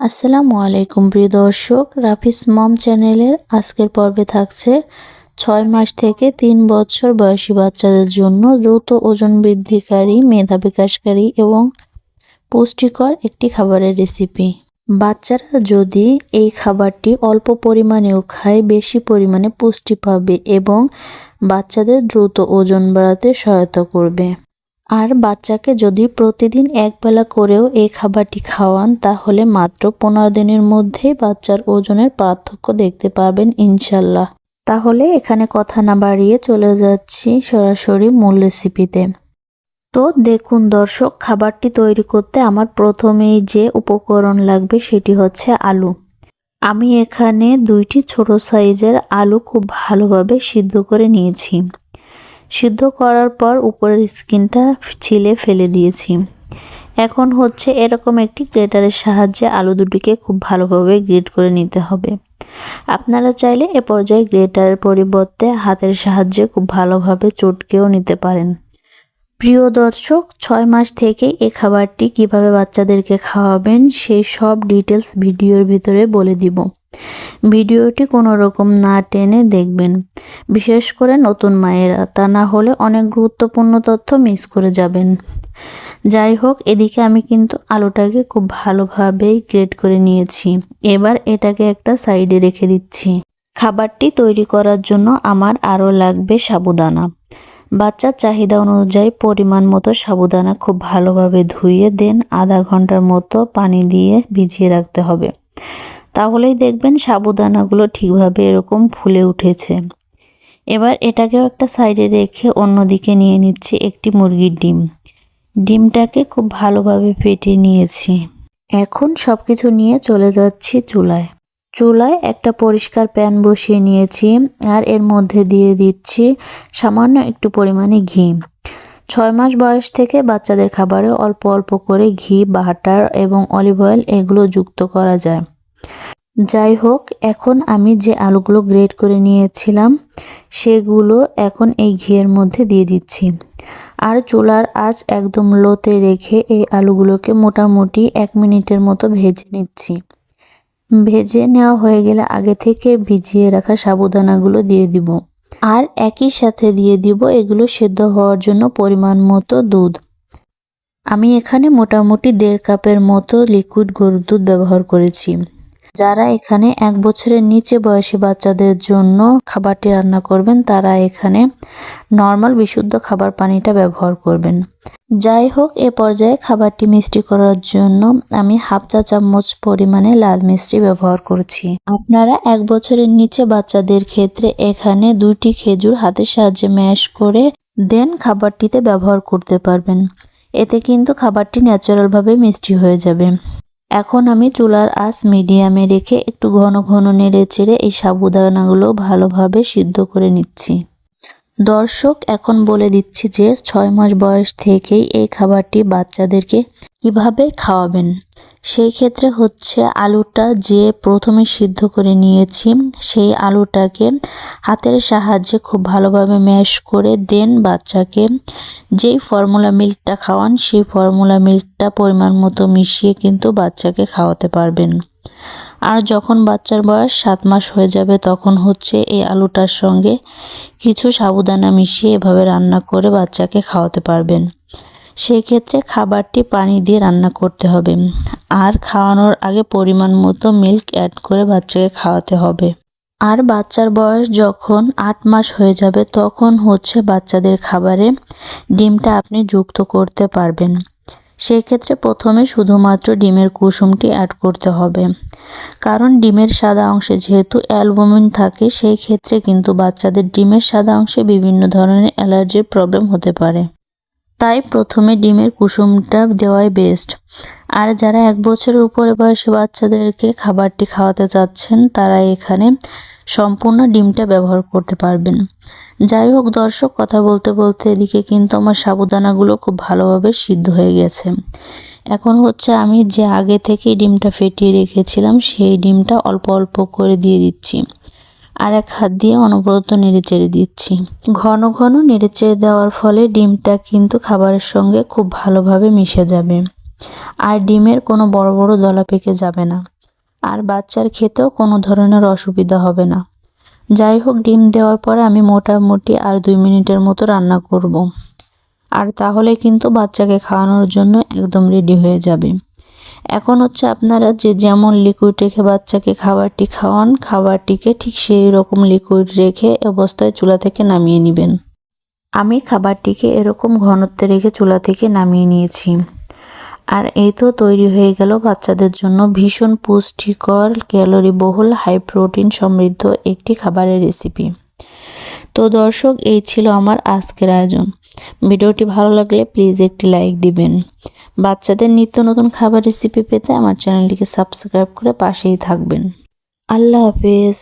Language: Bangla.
আসসালামু আলাইকুম, প্রিয় দর্শক। রাফিস মম চ্যানেলের আজকের পর্বে থাকছে ছয় মাস থেকে তিন বছর বয়সী বাচ্চাদের জন্য দ্রুত ওজন বৃদ্ধিকারী, মেধা বিকাশকারী এবং পুষ্টিকর একটি খাবারের রেসিপি বাচ্চারা যদি এই খাবারটি অল্প পরিমাণেও খায়, বেশি পরিমাণে পুষ্টি পাবে এবং বাচ্চাদের দ্রুত ওজন বাড়াতে সহায়তা করবে। আর বাচ্চাকে যদি প্রতিদিন একবেলা করেও এই খাবারটি খাওয়ান, তাহলে মাত্র পনেরো দিনের মধ্যেই বাচ্চার ওজনের পার্থক্য দেখতে পাবেন ইনশাল্লাহ। তাহলে এখানে কথা না বাড়িয়ে চলে যাচ্ছি সরাসরি মূল রেসিপিতে। তো দেখুন দর্শক, খাবারটি তৈরি করতে আমার প্রথমেই যে উপকরণ লাগবে সেটি হচ্ছে আলু। আমি এখানে দুইটি ছোট সাইজের আলু খুব ভালোভাবে সিদ্ধ করে নিয়েছি। সিদ্ধ করার পর উপরের স্কিনটা ছিলে ফেলে দিয়েছি। এখন হচ্ছে এরকম একটি গ্রেটারের সাহায্যে আলু দুটিকে খুব ভালোভাবে গ্রেট করে নিতে হবে। আপনারা চাইলে এ পর্যায়ে গ্রেটারের পরিবর্তে হাতের সাহায্যে খুব ভালোভাবে চটকেও নিতে পারেন। প্রিয় দর্শক, ছয় মাস থেকে এ খাবারটি কীভাবে বাচ্চাদেরকে খাওয়াবেন সেই সব ডিটেলস ভিডিওর ভিতরে বলে দিব। ভিডিওটি কোনো রকম না টেনে দেখবেন। বিশেষ করে নতুন মায়েরা, তা না হলে অনেক গুরুত্বপূর্ণ তথ্য মিস করে যাবেন। যাই হোক, এদিকে আমি কিন্তু আলুটাকে খুব ভালোভাবেই গ্রেড করে নিয়েছি। এবার এটাকে একটা সাইডে রেখে দিচ্ছি। খাবারটি তৈরি করার জন্য আমার আরও লাগবে সাবুদানা। বাচ্চার চাহিদা অনুযায়ী পরিমাণ মতো সাবুদানা খুব ভালোভাবে ধুয়ে দেন। আধা ঘণ্টার মতো পানি দিয়ে ভিজিয়ে রাখতে হবে। তাহলেই দেখবেন সাবুদানাগুলো ঠিকভাবে এরকম ফুলে উঠেছে। এবার এটাকেও একটা সাইডে রেখে অন্যদিকে নিয়ে নিচ্ছি একটি মুরগির ডিম। ডিমটাকে খুব ভালোভাবে ফেটে নিয়েছি। এখন সব কিছু নিয়ে চলে যাচ্ছি চুলায়। চুলায় একটা পরিষ্কার প্যান বসিয়ে নিয়েছি আর এর মধ্যে দিয়ে দিচ্ছি সামান্য একটু পরিমাণে ঘি। ছয় মাস বয়স থেকে বাচ্চাদের খাবারে অল্প অল্প করে ঘি, বাটার এবং অলিভ অয়েল এগুলো যুক্ত করা যায়। যাই হোক, এখন আমি যে আলুগুলো গ্রেট করে নিয়েছিলাম, সেগুলো এখন এই ঘিয়ের মধ্যে দিয়ে দিচ্ছি। আর চুলার আঁচ একদম লোতে রেখে এই আলুগুলোকে মোটামুটি এক মিনিটের মতো ভেজে নিচ্ছি। ভেজে নেওয়া হয়ে গেলে আগে থেকে ভিজিয়ে রাখা সাবুদানাগুলো দিয়ে দিব। আর একই সাথে দিয়ে দিব এগুলো সেদ্ধ হওয়ার জন্য পরিমাণ মতো দুধ। আমি এখানে মোটামুটি দেড় কাপের মতো লিকুইড গরুর দুধ ব্যবহার করেছি। যারা এখানে এক বছরের নিচে বয়সী বাচ্চাদের জন্য খাবারটি রান্না করবেন, তারা এখানে নর্মাল বিশুদ্ধ খাবার পানিটা ব্যবহার করবেন। যাই হোক, এ পর্যায়ে খাবারটি মিষ্টি করার জন্য আমি হাফ চা চামচ পরিমাণে লাল মিষ্টি ব্যবহার করছি। আপনারা এক বছরের নিচে বাচ্চাদের ক্ষেত্রে এখানে দুইটি খেজুর হাতের সাহায্যে ম্যাশ করে দেন খাবারটিতে ব্যবহার করতে পারবেন। এতে কিন্তু খাবারটি ন্যাচারালভাবে মিষ্টি হয়ে যাবে। এখন আমি চুলার আঁচ মিডিয়ামে রেখে একটু ঘন ঘন নেড়ে চেড়ে এই সাবুদানাগুলো ভালোভাবে সিদ্ধ করে নিচ্ছি। দর্শক, এখন বলে দিচ্ছি যে ছয় মাস বয়স থেকেই এই খাবারটি বাচ্চাদেরকে কীভাবে খাওয়াবেন। সেই ক্ষেত্রে হচ্ছে আলুটা যে প্রথমে সিদ্ধ করে নিয়েছি, সেই আলুটাকে হাতের সাহায্যে খুব ভালোভাবে ম্যাশ করে দেন বাচ্চাকে। যেই ফর্মুলা মিল্কটা খাওয়ান, সেই ফর্মুলা মিল্কটা পরিমাণ মতো মিশিয়ে কিন্তু বাচ্চাকে খাওয়াতে পারবেন। আর যখন বাচ্চার বয়স সাত মাস হয়ে যাবে, তখন হচ্ছে এই আলুটার সঙ্গে কিছু সাবুদানা মিশিয়ে এভাবে রান্না করে বাচ্চাকে খাওয়াতে পারবেন। সেক্ষেত্রে খাবারটি পানি দিয়ে রান্না করতে হবে। আর খাওয়ানোর আগে পরিমাণ মতো মিল্ক অ্যাড করে বাচ্চাকে খাওয়াতে হবে। আর বাচ্চার বয়স যখন আট মাস হয়ে যাবে, তখন হচ্ছে বাচ্চাদের খাবারে ডিমটা আপনি যুক্ত করতে পারবেন। সেক্ষেত্রে প্রথমে শুধুমাত্র ডিমের কুসুমটি অ্যাড করতে হবে। কারণ ডিমের সাদা অংশে যেহেতু অ্যালবুমিন থাকে, সেই ক্ষেত্রে কিন্তু বাচ্চাদের ডিমের সাদা অংশে বিভিন্ন ধরনের অ্যালার্জির প্রবলেম হতে পারে। তাই প্রথমে ডিমের কুসুমটা দেওয়াই বেস্ট আর যারা এক বছরের উপরে বয়সে বাচ্চাদেরকে খাবারটি খাওয়াতে চাচ্ছেন, তারা এখানে সম্পূর্ণ ডিমটা ব্যবহার করতে পারবেন। যাই হোক, দর্শক, কথা বলতে বলতে এদিকে কিন্তু আমার সাবুদানাগুলো খুব ভালোভাবে সিদ্ধ হয়ে গেছে। এখন হচ্ছে আমি যে আগে থেকে ডিমটা ফেটিয়ে রেখেছিলাম, সেই ডিমটা অল্প অল্প করে দিয়ে দিচ্ছি। আর এক হাত দিয়ে অনবরত নেড়ে চেড়ে দিচ্ছি। ঘন ঘন নেড়ে চেড়ে দেওয়ার ফলে ডিমটা কিন্তু খাবারের সঙ্গে খুব ভালোভাবে মিশে যাবে। আর ডিমের কোনো বড় বড় দলা পেকে যাবে না। আর বাচ্চার খেতেও কোনো ধরনের অসুবিধা হবে না। যাই হোক, ডিম দেওয়ার পরে আমি মোটামুটি আর দুই মিনিটের মতো রান্না করব। আর তাহলে কিন্তু বাচ্চাকে খাওয়ানোর জন্য একদম রেডি হয়ে যাবে। এখন হচ্ছে আপনারা যে যেমন লিকুইড রেখে বাচ্চাকে খাবারটি খাওয়ান, খাবারটিকে ঠিক সেই রকম লিকুইড রেখে অবস্থায় চুলা থেকে নামিয়ে নেবেন। আমি খাবারটিকে এরকম ঘনত্বে রেখে চুলা থেকে নামিয়ে নিয়েছি। আর এই তো তৈরি হয়ে গেল বাচ্চাদের জন্য ভীষণ পুষ্টিকর ক্যালোরি বহুল হাই প্রোটিন সমৃদ্ধ একটি খাবারের রেসিপি তো দর্শক, এই ছিল আমার আজকের আয়োজন। ভিডিওটি ভালো লাগলে প্লিজ একটি লাইক দিবেন। বাচ্চাদের নিত্য নতুন খাবার রেসিপি পেতে আমার চ্যানেলটিকে সাবস্ক্রাইব করে পাশেই থাকবেন। আল্লাহ হাফেজ।